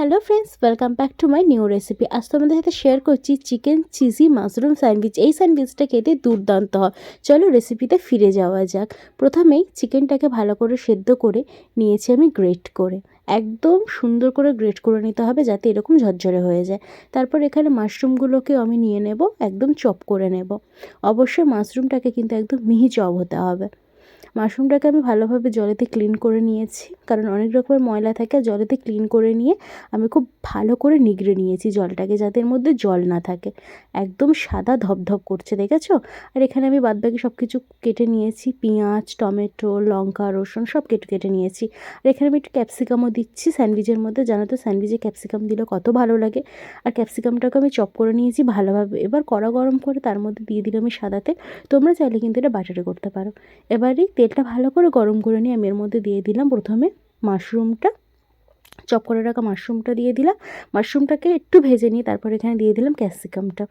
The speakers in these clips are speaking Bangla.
Hello friends welcome back to my new recipe আজ তোমাদের সাথে শেয়ার করছি চিকেন চিজি মাশরুম স্যান্ডউইচ এই স্যান্ডউইচটা খেতে দুর্দান্ত। হয় চলো রেসিপিতে ফিরে যাওয়া যাক। প্রথমেই চিকেনটাকে ভালো করে সেদ্ধ করে নিয়েছি আমি গ্রেট করে। একদম সুন্দর করে গ্রেট করে নিতে হবে যাতে এরকম ঝরঝরে হয়ে যায়। তারপর এখানে মাশরুমগুলোকে আমি নিয়ে নেব, একদম চপ করে নেব। অবশ্যই মাশরুমটাকে কিন্তু একদম মিহি চপ হতে হবে। মাশরুমটাকে আমি ভালোভাবে জলেতে ক্লিন করে নিয়েছি। কারণ অনেক রকমের ময়লা থাকে জলেতে ক্লিন করে নিয়ে আমি খুব ভালো করে নিগড়ে নিয়েছি জলটাকে, যাতে এর মধ্যে জল না থাকে। একদম সাদা ধপধপ করছে, দেখেছ? আর এখানে আমি বাদবাকি সব কিছু কেটে নিয়েছি। পেঁয়াজ, টমেটো, লঙ্কা, রসুন সব কেটে কেটে নিয়েছি। আর এখানে আমি একটু ক্যাপসিকামও দিচ্ছি স্যান্ডউইচের মধ্যে। জানো তো, স্যান্ডউইচে ক্যাপসিকাম দিলে কত ভালো লাগে। আর ক্যাপসিকামটাকে আমি চপ করে নিয়েছি ভালোভাবে। এবার কড়া গরম করে তার মধ্যে দিয়ে দিলাম আমি সাদাতে তোমরা চাইলে কিন্তু এটা বাটারে করতে পারো। এবারে তেলটা ভালো করে গরম করে নিয়ে আমি এর মধ্যে দিয়ে দিলাম প্রথমে মাশরুমটা। চপ করে রাখা মাশরুমটা দিয়ে দিলাম। মাশরুমটাকে একটু ভেজে নিয়ে তারপর এখানে দিয়ে দিলাম ক্যাপসিকামটা।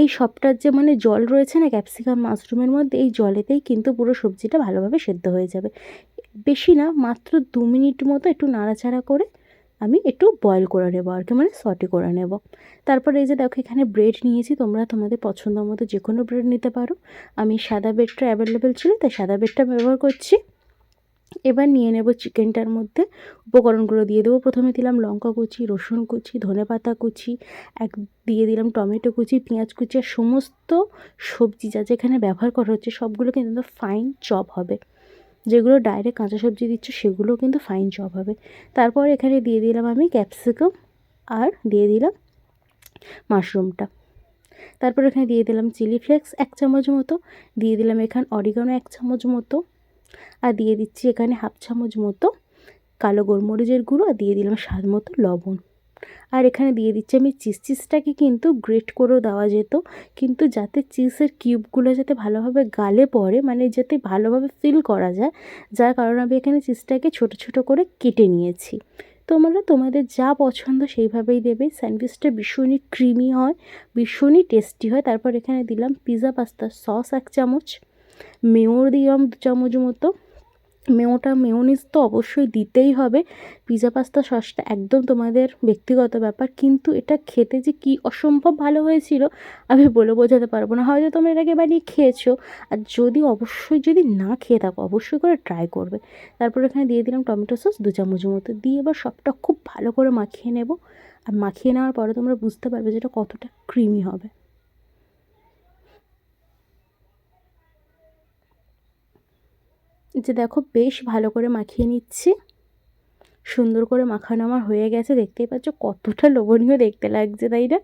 এই সবটার যে মানে জল রয়েছে না ক্যাপসিকাম মাশরুমের মধ্যে, এই জলেতেই কিন্তু পুরো সবজিটা ভালোভাবে সেদ্ধ হয়ে যাবে। বেশি না, মাত্র দু মিনিট মতো একটু নাড়াচাড়া করে আমি একটু বয়েল করে নেব আর কি মানে সটে করে নেব। তারপর এই যে দেখো, এখানে ব্রেড নিয়েছি, তোমরা তোমাদের পছন্দ মতো যে কোনো ব্রেড নিতে পারো। আমি সাদা ব্রেডটা অ্যাভেলেবেল ছিল, তাই সাদা ব্রেডটা ব্যবহার করছি। এবার নিয়ে নেব চিকেনটার মধ্যে উপকরণগুলো দিয়ে দেবো। প্রথমে দিলাম লঙ্কা কুচি, রসুন কুচি ধনে পাতা কুচি, এক দিয়ে দিলাম টমেটো কুচি, পেঁয়াজ কুচি, আর সমস্ত সবজি যা যেখানে ব্যবহার করা হচ্ছে, সবগুলো কিন্তু ফাইন চপ হবে। যেগুলো ডাইরেক্ট কাঁচা সবজি দিচ্ছ সেগুলো কিন্তু ফাইন চপ হবে। তারপর এখানে দিয়ে দিলাম আমি ক্যাপসিকাম আর দিয়ে দিলাম মাশরুমটা তারপর এখানে দিয়ে দিলাম চিলি ফ্লেক্স এক চামচ মতো, দিয়ে দিলাম এখানে অরিগানো এক চামচ মতো, আর দিয়ে দিচ্ছি এখানে হাফ চামচ মতো কালো গোলমরিচের গুঁড়ো, আর দিয়ে দিলাম স্বাদ মতো লবণ। আর এখানে দিয়ে দিচ্ছি, আমি চিজ চিজটাকে কিন্তু গ্রেট করেও দেওয়া যেত, কিন্তু যাতে চিজের কিউবগুলো যাতে ভালোভাবে গালে পড়ে মানে যাতে ভালোভাবে ফিল করা যায়, যার কারণে আমি এখানে চিজটাকে ছোট ছোট করে কেটে নিয়েছি। তোমরা, তোমাদের যা পছন্দ সেইভাবেই দেবে, স্যান্ডউইচটা ভীষণই ক্রিমি হয়, ভীষণই টেস্টি হয়, তারপর এখানে দিলাম পিৎজা পাস্তা সস এক চামচ, মেয়র দিলাম দু চামচ মতো মেয়োটা মেয়োনিজ তো অবশ্যই দিতেই হবে। পিজা, পাস্তা, সসটা একদম তোমাদের ব্যক্তিগত ব্যাপার। কিন্তু এটা খেতে যে কী অসম্ভব ভালো হয়েছিল, আমি বলে বোঝাতে পারব না। হয়তো তোমরা এটাকে বানিয়ে খেয়েছো। আর যদি অবশ্যই যদি না খেয়ে থাকো, অবশ্যই করে ট্রাই করবে। তারপর এখানে দিয়ে দিলাম টমেটো সস দু চামচ মতো। দিয়ে এবার সবটা খুব ভালো করে মাখিয়ে নেব। আর মাখিয়ে নেওয়ার পরে তোমরা বুঝতে পারবে যে এটা কতটা ক্রিমি হবে। যে দেখো বেশ ভালো করে মাখিয়ে নিচ্ছি। সুন্দর করে মাখানো আমার হয়ে গেছে। দেখতেই পাচ্ছ কতটা লোভনীয় দেখতে লাগছে, তাই না?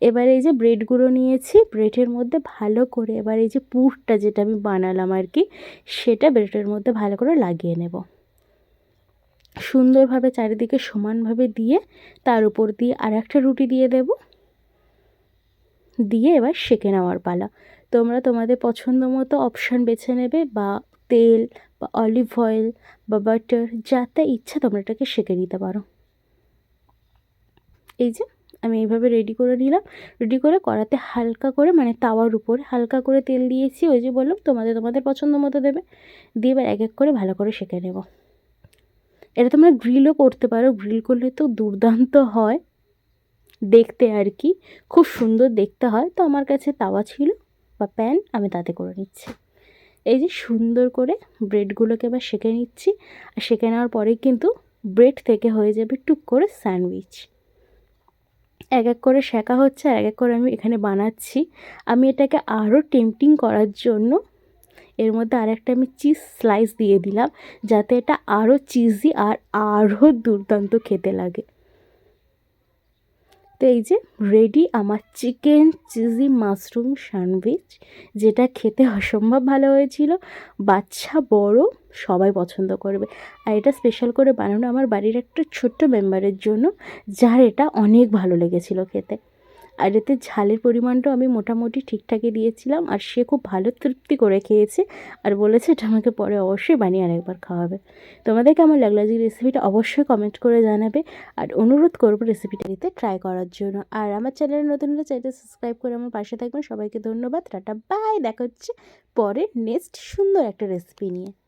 এবার এই যে ব্রেডগুলো নিয়েছি ব্রেডের মধ্যে ভালো করে এবার এই যে পুরটা যেটা আমি বানালাম আর কি, সেটা ব্রেডের মধ্যে ভালো করে লাগিয়ে নেব। সুন্দরভাবে চারিদিকে সমানভাবে দিয়ে তার উপর দিয়ে আর একটা রুটি দিয়ে দেব। দিয়ে এবার সেঁকে নেওয়ার পালা। তোমরা তোমাদের পছন্দ মতো অপশান বেছে নেবে বা তেল বা অলিভ অয়েল বা বাটার যাতে ইচ্ছা তোমরা এটাকে সেঁকে নিতে পারো। এই যে, আমি এইভাবে রেডি করে নিলাম। রেডি করে কড়াতে হালকা করে মানে তাওয়ার উপরে হালকা করে তেল দিয়েছি। ওই যে বললাম, তোমাদের তোমাদের পছন্দ মতো দেবে। দিয়ে এবার এক এক করে ভালো করে সেঁকে নেব। এটা তোমরা গ্রিলও করতে পারো। গ্রিল করলে তো দুর্দান্ত হয়। দেখতে আর কি। খুব সুন্দর দেখতে হয়। তো আমার কাছে তাওয়া ছিল বা প্যান আমি তাতে করে নিচ্ছি। এই যে সুন্দর করে ব্রেডগুলোকে এবার সেঁকে নিচ্ছি। আর সেঁকে নেওয়ার পরেই কিন্তু ব্রেড থেকে হয়ে যাবে টুক করে স্যান্ডউইচ। এক এক করে শেখা হচ্ছে এক এক করে আমি এখানে বানাচ্ছি। আমি এটাকে আরও টেম্পটিং করার জন্য এর মধ্যে আরেকটা আমি চিজ স্লাইস দিয়ে দিলাম, যাতে এটা আরও চিজি আর আরও দুর্দান্ত খেতে লাগে। তো এই যে রেডি আমার চিকেন চিজি মাশরুম স্যান্ডউইচ যেটা খেতে অসম্ভব ভালো হয়েছিল। বাচ্চা বড়, সবাই পছন্দ করবে। আর এটা স্পেশাল করে বানানো আমার বাড়ির একটা ছোট্ট মেম্বারের জন্য, যার এটা অনেক ভালো লেগেছিল খেতে। আর এতে ঝালের পরিমাণটাও আমি মোটামুটি ঠিকঠাকই দিয়েছিলাম, আর সে খুব ভালো তৃপ্তি করে খেয়েছে। আর বলেছে এটা আমাকে পরে অবশ্যই বানিয়ে আরেকবার খাওয়াবে। তোমাদের কেমন লাগল আজকে রেসিপিটা অবশ্যই কমেন্ট করে জানাবে। আর অনুরোধ করব রেসিপিটা দিতে ট্রাই করার জন্য। আর আমার চ্যানেলে নতুন হলে চাইতে সাবস্ক্রাইব করে আমার পাশে থাকবেন। সবাইকে ধন্যবাদ, টাটা বাই দেখা হচ্ছে পরে নেক্সট সুন্দর একটা রেসিপি নিয়ে।